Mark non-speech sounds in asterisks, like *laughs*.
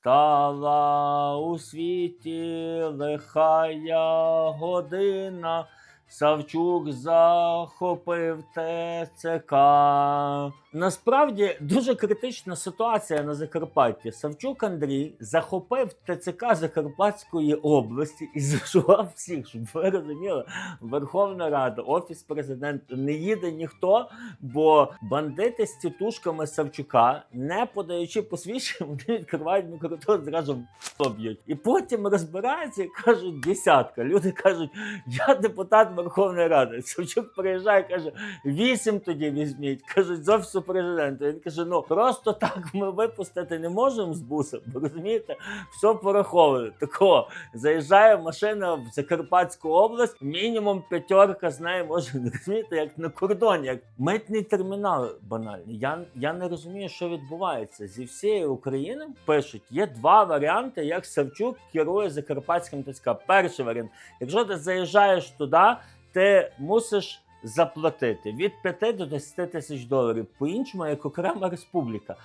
Стала у світі лихая година. Савчук захопив ТЦК. Насправді дуже критична ситуація на Закарпатті. Савчук Андрій захопив ТЦК Закарпатської області і *laughs* зашував всіх, щоб ви розуміли. Верховна Рада, Офіс президента не їде ніхто, бо бандити з тітушками Савчука, не подаючи посвідчення, вони відкривають мікротон, зразу б'ють. І потім розбираються і кажуть десятка. Люди кажуть, я депутат Верховної Ради. Савчук приїжджає, каже, вісім тоді візьміть. Кажуть, з офісу президента. Він каже: ну просто так ми випустити не можемо з буса, бо розумієте, все пораховано. Тако заїжджає машина в Закарпатську область, мінімум п'ятерка з нею може *laughs* розумієте, як на кордоні, як митний термінал банальний. Я, я не розумію, що відбувається. Зі всієї України пишуть, є два варіанти, як Савчук керує Закарпатським ТСК. Перший варіант, якщо ти заїжджаєш туди, ти мусиш заплатити від 5 до 10 тисяч доларів. По-іншому, як окрема республіка.